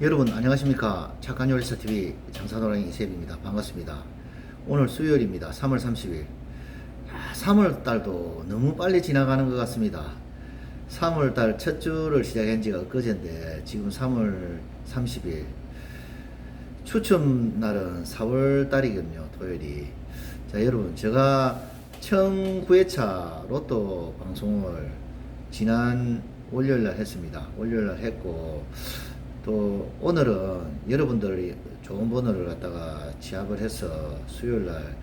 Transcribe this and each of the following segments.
여러분 안녕하십니까? 착한 요리사 TV 장사노랑이 이세입니다. 반갑습니다. 오늘 수요일입니다. 3월 30일. 3월 달도 너무 빨리 지나가는 것 같습니다. 3월 달 첫 주를 시작한 지가 엊그제인데 지금 3월 30일. 추첨 날은 4월 달이거든요 토요일이. 자 여러분 제가 청 9회차 로또 방송을 지난 월요일 날 했습니다. 월요일 날 했고 또 오늘은 여러분들이 좋은 번호를 갖다가 취합을 해서 수요일 날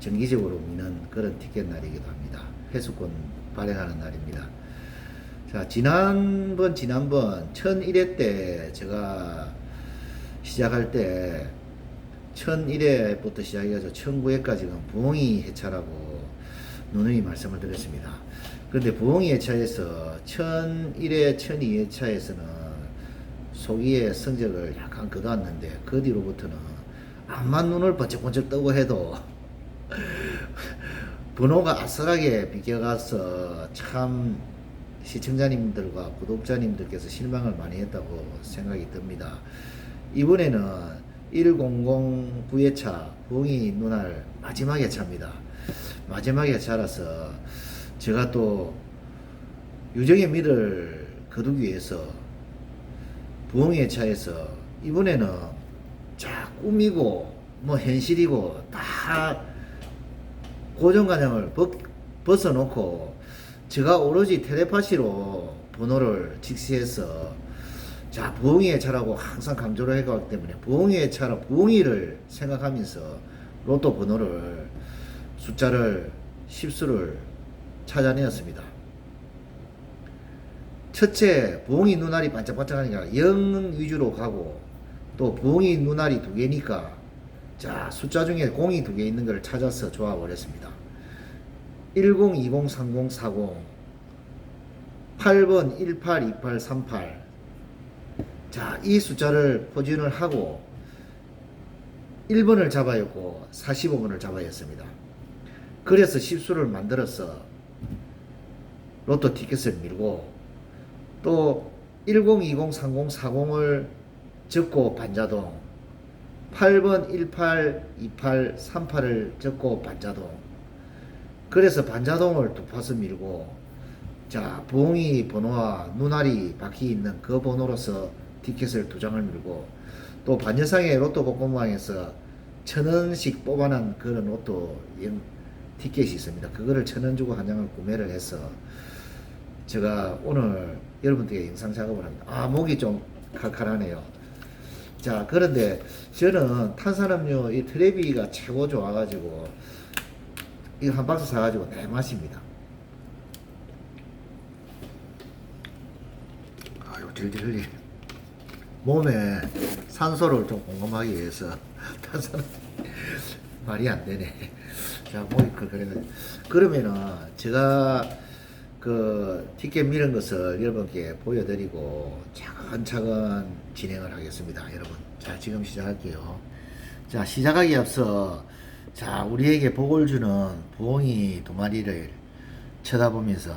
정기적으로 미는 그런 티켓 날이기도 합니다. 회수권 발행하는 날입니다. 자, 지난번, 지난번 1001회 때 제가 시작할 때 1001회부터 시작해서 1009회까지는 부엉이 해차라고 누누이 말씀을 드렸습니다. 그런데 부엉이 해차에서 1001회, 1002회차에서는 소기의 성적을 약간 거두었는데 그 뒤로부터는 암만 눈을 번쩍번쩍 뜨고 해도 번호가 아슬하게 비껴가서 참 시청자님들과 구독자님들께서 실망을 많이 했다고 생각이 듭니다. 이번에는 1009회차 부엉이 눈알 마지막 회차입니다. 마지막 회차라서 제가 또 유정의 미를 거두기 위해서 부엉이의 차에서 이번에는 자 꿈이고 뭐 현실이고 다 고정관념을 벗, 벗어놓고 제가 오로지 텔레파시로 번호를 직시해서 자 부엉이의 차라고 항상 강조를 해가기 때문에 부엉이의 차라 부엉이를 생각하면서 로또 번호를 숫자를 10수를 찾아내었습니다. 첫째 부엉이 눈알이 반짝반짝하니까 0 위주로 가고 또 부엉이 눈알이 두 개니까 자 숫자 중에 공이 두 개 있는 걸 찾아서 조합을 했습니다. 10, 20, 30, 40 8번 18, 28, 38 자, 이 숫자를 포진을 하고 1번을 잡아야 했고 45번을 잡아야 했습니다. 그래서 10수를 만들어서 로또 티켓을 밀고 또 10, 20, 30, 40을 적고 반자동 8번 18, 28, 38을 적고 반자동 그래서 반자동을 두 파서 밀고 자 부엉이 번호와 눈알이 박혀 있는 그 번호로서 티켓을 두 장을 밀고 또 반여상의 로또 복권방에서 천 원씩 뽑아낸 그런 로또 영- 티켓이 있습니다. 그거를 천 원 주고 한 장을 구매를 해서 제가 오늘 여러분들께 영상 작업을 합니다. 아, 목이 좀 칼칼하네요. 자, 그런데 저는 탄산음료 이 트레비가 최고 좋아가지고 이거 한 박스 사가지고 내 마십니다. 아유, 질질 흘리. 몸에 산소를 좀 공급하기 위해서 탄산 말이 안 되네. 자, 목이 그래가지고 그러면은 제가 그 티켓 미는 것을 여러분께 보여드리고 차근차근 진행을 하겠습니다, 여러분. 자, 지금 시작할게요. 자, 시작하기 앞서 자, 우리에게 복을 주는 부엉이 두 마리를 쳐다보면서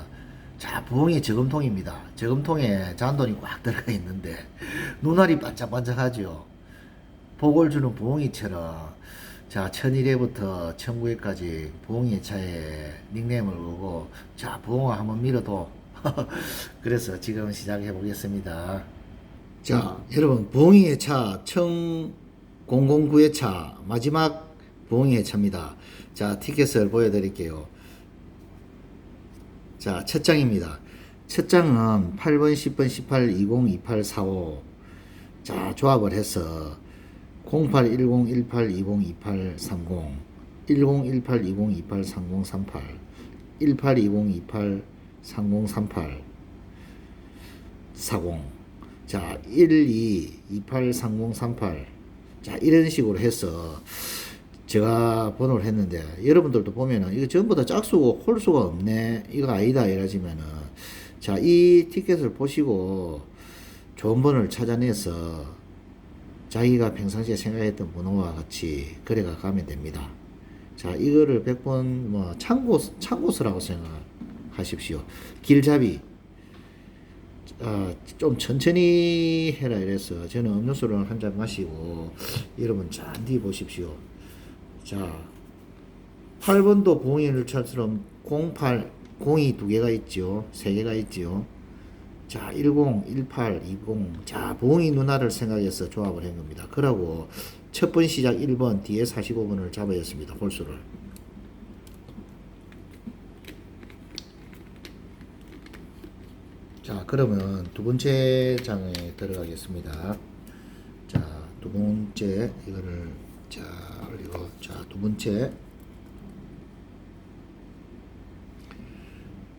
자, 부엉이 저금통입니다. 저금통에 잔돈이 꽉 들어가 있는데 눈알이 반짝반짝하죠. 복을 주는 부엉이처럼 자, 1001회부터 1009회까지 부엉이 차에 닉네임을 걸고 자, 부엉아 한번 밀어도 그래서 지금 시작해 보겠습니다. 자, 여러분 부엉이의 차 1009회 차 마지막 부엉이의 차입니다. 자, 티켓을 보여 드릴게요. 자, 첫 장입니다. 첫 장은 8번, 10번, 18, 20, 28, 45. 자, 조합을 해서 08, 10, 18, 20, 28, 30. 10, 18, 20, 28, 30, 38. 18, 20, 28, 30, 38. 40. 자, 1, 2, 28, 30, 38. 자, 이런 식으로 해서 제가 번호를 했는데 여러분들도 보면은 이거 전부 다 짝수고 홀수가 없네 이거 아니다 이러지면은 자 이 티켓을 보시고 좋은 번호를 찾아내서 자기가 평상시에 생각했던 번호와 같이 거래가 가면 됩니다. 자 이거를 100번 뭐 참고 참고서라고 생각하십시오. 길잡이 아, 좀 천천히 해라 이랬어. 저는 음료수를 한 잔 마시고 여러분 잔디 보십시오. 자, 8번도 01처럼 08 공이 두 개가 있죠. 세 개가 있죠. 자, 10, 18, 20. 자, 봉이 누나를 생각해서 조합을 한 겁니다. 그러고 첫 번 시작 1번, 뒤에 45번을 잡아였습니다. 홀수를. 자, 그러면 두 번째 장에 들어가겠습니다. 자, 두 번째 이거를 자, 올리고 자, 두 번째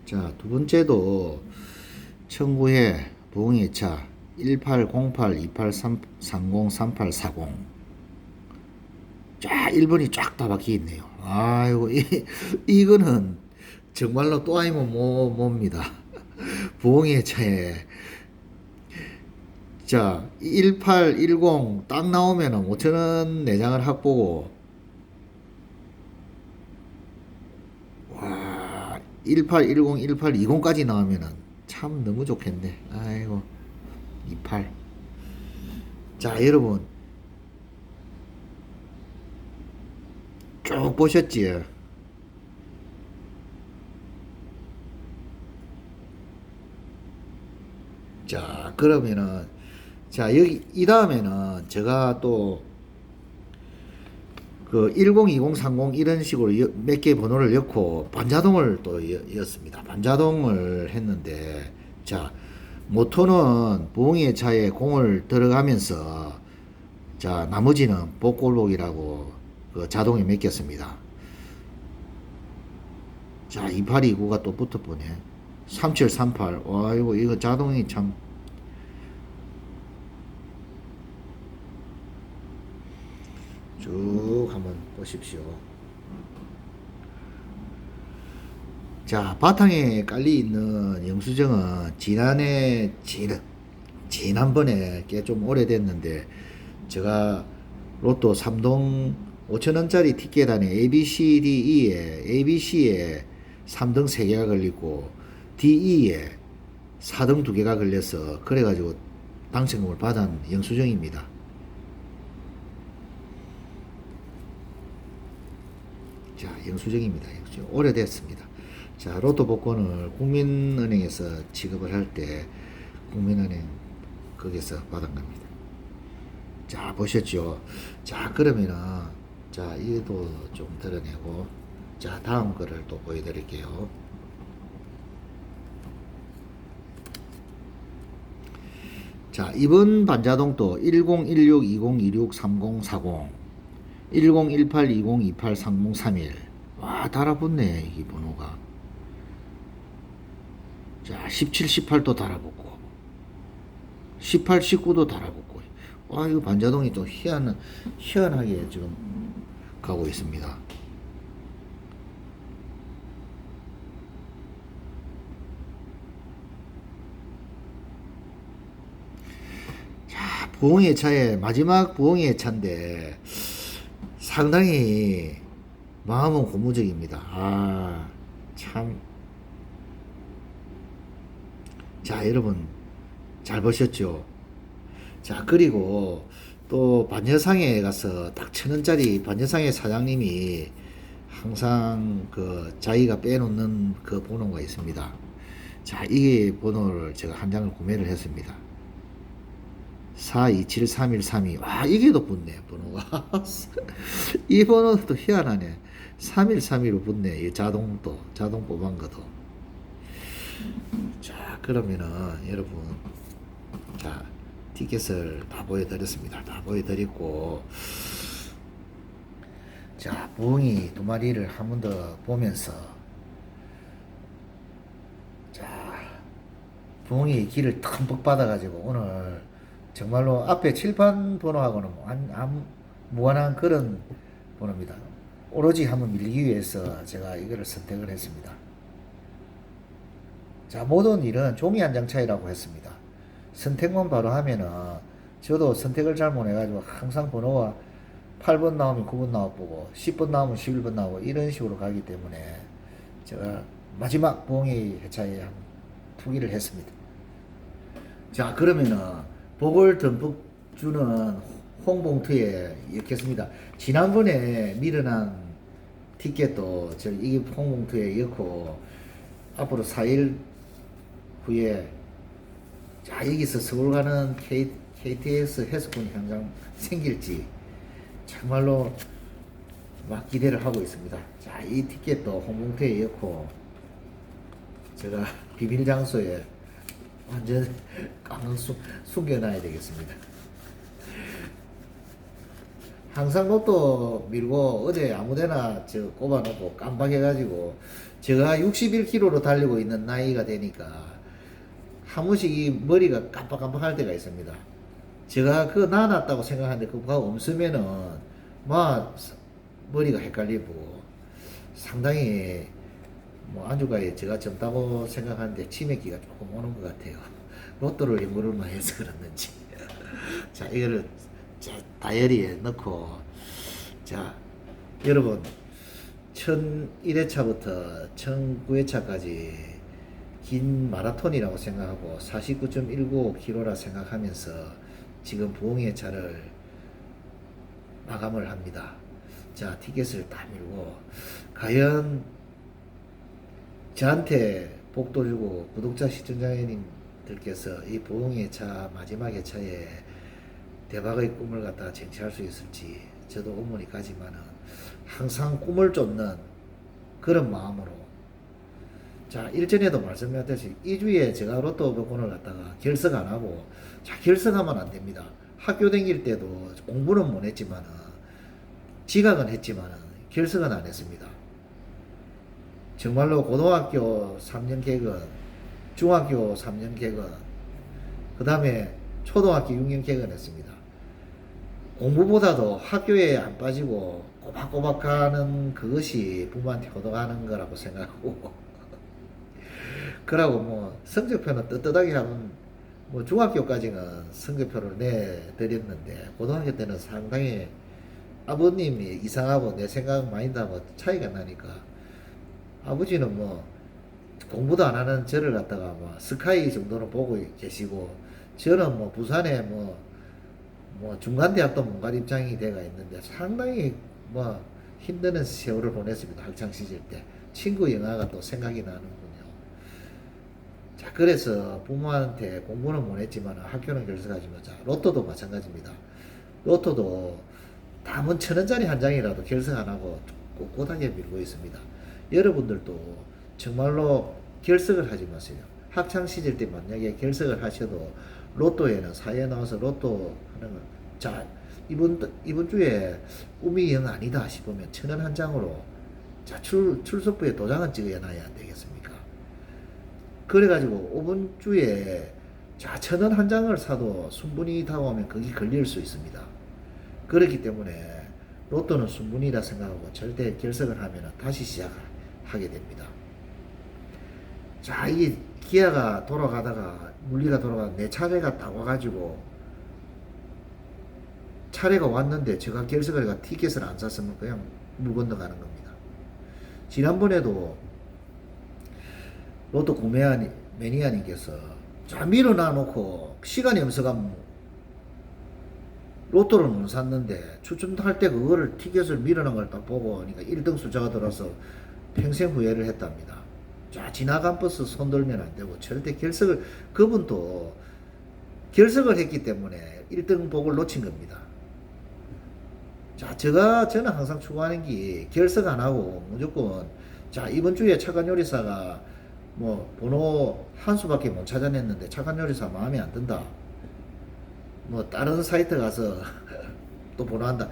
자, 두 번째도 청구해 부흥예차 1808-2830-3840 쫙 1번이 쫙 다 박혀 있네요. 아이고 이, 이거는 정말로 또 아니면 뭐 뭡니다. 부흥예차에 자 1810 딱 나오면은 5천원 내장을 확보고 와, 1810, 1820까지 나오면은 참 너무 좋겠네. 아이고, 28. 자, 여러분. 쭉 보셨지요? 자, 그러면은, 자, 여기, 이 다음에는 제가 또, 그 10, 20, 30 이런 식으로 몇 개 번호를 넣고 반자동을 또 여- 였습니다. 반자동을 했는데 자 모토는 부엉이의 차에 공을 들어가면서 자 나머지는 복골복이라고 그 자동에 맡겼습니다. 자 2829가 또 붙어보네. 3738. 와 이거 이거 자동이 참 쭉 한번 보십시오. 자, 바탕에 깔리 있는 영수증은 지난해, 지난, 지난번에 꽤 좀 오래됐는데, 제가 로또 3동 5천원짜리 티켓 안에 A, B, C, D, E에, A, B, C에 3등 3개가 걸리고, D, E에 4등 2개가 걸려서, 그래가지고 당첨금을 받은 영수증입니다. 자, 영수증입니다. 영수증. 오래됐습니다. 자, 로또 복권을 국민은행에서 지급을 할 때 국민은행 거기서 받은 겁니다. 자, 보셨죠? 자, 그러면은 자, 이도 좀 드러내고 자, 다음 거를 또 보여 드릴게요. 자, 이번 반자동도 10, 16, 20, 26, 30, 40 10, 18, 20, 28, 30, 31. 와, 달아붙네, 이 번호가. 자, 17, 18도 달아붙고, 18, 19도 달아붙고. 와, 이거 반자동이 또 희한, 희한하게 지금 가고 있습니다. 자, 부엉이의 차에, 마지막 부엉이의 차인데, 상당히 마음은 고무적입니다. 아, 참. 자, 여러분, 잘 보셨죠? 자, 그리고 또 반여상에 가서 딱 천 원짜리 반여상의 사장님이 항상 그 자기가 빼놓는 그 번호가 있습니다. 자, 이 번호를 제가 한 장을 구매를 했습니다. 4273132. 와, 이게 더 붙네, 번호가. 이 번호도 희한하네. 3132로 붙네, 이 자동도, 자동 뽑은 것도. 자, 그러면은, 여러분, 자, 티켓을 다 보여드렸습니다. 다 보여드렸고, 자, 부엉이 두 마리를 한 번 더 보면서, 자, 부엉이 길을 듬뿍 받아가지고, 오늘, 정말로 앞에 칠판 번호하고는 안, 안, 무관한 그런 번호입니다. 오로지 한번 밀기 위해서 제가 이거를 선택을 했습니다. 자, 모든 일은 종이 한 장 차이라고 했습니다. 선택만 바로 하면은 저도 선택을 잘못해가지고 항상 번호가 8번 나오면 9번 나와보고 10번 나오면 11번 나오고 이런 식으로 가기 때문에 제가 마지막 봉이 회차에 한 투기를 했습니다. 자 그러면은 복을 듬뿍 주는 홍봉투에 넣겠습니다. 지난번에 밀어난 티켓도 저이 홍봉투에 넣고 앞으로 4일 후에 자 여기서 서울 가는 K, KTX 해수권 현장 생길지 정말로 막 기대를 하고 있습니다. 자 이 티켓도 홍봉투에 넣고 제가 비밀 장소에 완전 깡 숨- 숨겨놔야 되겠습니다. 항상 로또 밀고 어제 아무데나 저 꼽아놓고 깜빡해가지고 제가 61km로 달리고 있는 나이가 되니까 한 번씩 이 머리가 깜빡깜빡할 때가 있습니다. 제가 그거 나눴다고 생각하는데 그거가 없으면은 막 머리가 헷갈리고 상당히 뭐 안주가에 제가 젊다고 생각하는데 치매기가 조금 오는 것 같아요. 로또를 일부러만 해서 그랬는지. 자, 이거를 자, 다이어리에 넣고 자, 여러분 1001회차부터 1009회차까지 긴 마라톤이라고 생각하고 49.195km라 생각하면서 지금 부흥의 차를 마감을 합니다. 자, 티켓을 다 밀고 과연 저한테 복도 주고 구독자 시청자님들께서 이 부흥의 차 마지막의 차에 대박의 꿈을 갖다 쟁취할 수 있을지 저도 어머니 가지만은 항상 꿈을 쫓는 그런 마음으로. 자 일전에도 말씀드렸듯이 2주에 제가 로또 복권을 갖다가 결석 안 하고 자 결석하면 안 됩니다. 학교 다닐 때도 공부는 못 했지만은 지각은 했지만은 결석은 안 했습니다 정말로 고등학교 3년 개근 중학교 3년 개근 그 다음에 초등학교 6년 개근했습니다. 공부보다도 학교에 안 빠지고 꼬박꼬박 가는 그것이 부모한테 효도하는 거라고 생각하고. 그러고 뭐 성적표는 떳떳하게 하면 뭐 중학교까지는 성적표를 내드렸는데 고등학교 때는 상당히 아버님이 이상하고 내 생각 마인드하고 차이가 나니까 아버지는 뭐 공부도 안 하는 저를 갖다가 뭐 스카이 정도는 보고 계시고 저는 뭐 부산에 뭐 뭐 중간 대학도 못갈 입장이 돼가 있는데 상당히 뭐 힘드는 세월을 보냈습니다 학창 시절 때 친구 영화가 또 생각이 나는군요. 자 그래서 부모한테 공부는 못 했지만 학교는 결석하지만 자 로또도 마찬가지입니다. 로또도 담은 천 원짜리 한 장이라도 결석 안 하고 꼿꼿하게 밀고 있습니다. 여러분들도 정말로 결석을 하지 마세요. 학창 시절 때 만약에 결석을 하셔도 로또에는 사회에 나와서 로또 하는 거. 자, 이번, 이번 주에 영 아니다 싶으면 천 원 한 장으로 자, 출, 출석부에 도장은 찍어 놔야 안 되겠습니까? 그래가지고 이번 주에 자, 천 원 한 장을 사도 순분이 다가오면 거기 걸릴 수 있습니다. 그렇기 때문에 로또는 순분이라 생각하고 절대 결석을 하면 다시 시작 하게 됩니다. 자, 이게 기아가 돌아가다가 물리가 돌아가 내 차례가 딱 와가지고 차례가 왔는데 제가 결석을 해가 티켓을 안 샀으면 그냥 물 건너가는 겁니다. 지난번에도 로또 구매한 매니아님께서 자 밀어놔 놓고 시간이 없어가면 로또를 못 샀는데 추첨할 때 그거를 티켓을 밀어놓은 걸 딱 보고 그러니까 1등 숫자가 들어서 평생 후회를 했답니다. 자 지나간 버스 손들면 안 되고 절대 결석을 그분도 결석을 했기 때문에 1등 복을 놓친 겁니다. 자 제가 저는 항상 추구하는 게 결석 안 하고 무조건 자 이번 주에 차관 요리사가 뭐 번호 한 수밖에 못 찾아냈는데 차관 요리사 마음에 안 든다. 뭐 다른 사이트 가서 또 번호 한다.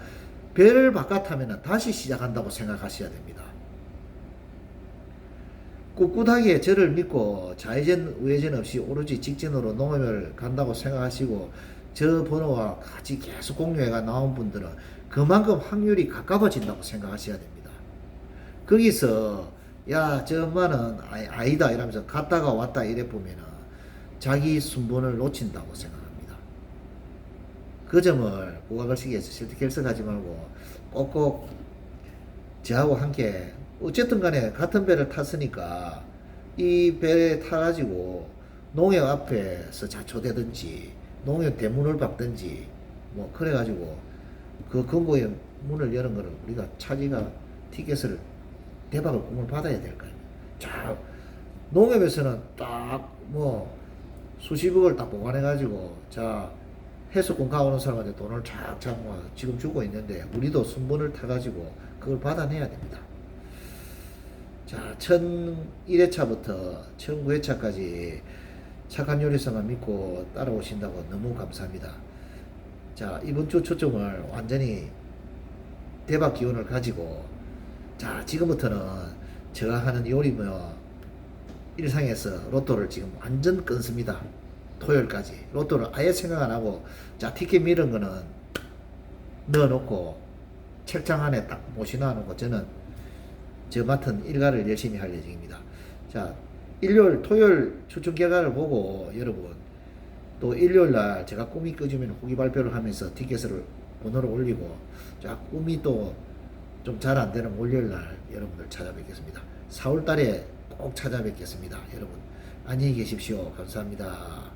배를 바깥 하면 다시 시작한다고 생각하셔야 됩니다. 꿋꿋하게 저를 믿고 좌회전 우회전 없이 오로지 직진으로 농업을 간다고 생각하시고 저 번호와 같이 계속 공유해가 나온 분들은 그만큼 확률이 가까워진다고 생각하셔야 됩니다. 거기서 야 저 엄마는 아이- 아니다 이러면서 갔다가 왔다 이래 보면은 자기 순번을 놓친다고 생각합니다. 그 점을 고각을 시기해서 절대 결석하지 말고 꼭꼭 저하고 함께 어쨌든 간에 같은 배를 탔으니까 이 배에 타가지고 농협 앞에서 자초되든지 농협 대문을 박든지 뭐 그래가지고 그 금고의 문을 여는 거를 우리가 차지가 티켓을 대박을 꿈을 받아야 될 거예요. 자 농협에서는 딱 뭐 수십억을 딱 보관해가지고 자 해수권 가오는 사람한테 돈을 쫙쫙 뭐 지금 주고 있는데 우리도 순번을 타가지고 그걸 받아내야 됩니다. 자, 1001회차부터 1009회차까지 착한 요리사만 믿고 따라오신다고 너무 감사합니다. 자, 이번 주 초점을 완전히 대박 기운을 가지고 자, 지금부터는 제가 하는 요리 뭐 일상에서 로또를 지금 완전 끊습니다. 토요일까지. 로또를 아예 생각 안 하고 자, 티켓 미는 거는 넣어놓고 책장 안에 딱 모시놔 놓고 저는 저 맡은 일가를 열심히 할 예정입니다. 자, 일요일, 토요일 추천 결과를 보고 여러분 또 일요일 날 제가 꿈이 끄지면 후기 발표를 하면서 티켓을 번호를 올리고 자, 꿈이 또 좀 잘 안 되는 월요일 날 여러분들 찾아뵙겠습니다. 4월 달에 꼭 찾아뵙겠습니다. 여러분 안녕히 계십시오. 감사합니다.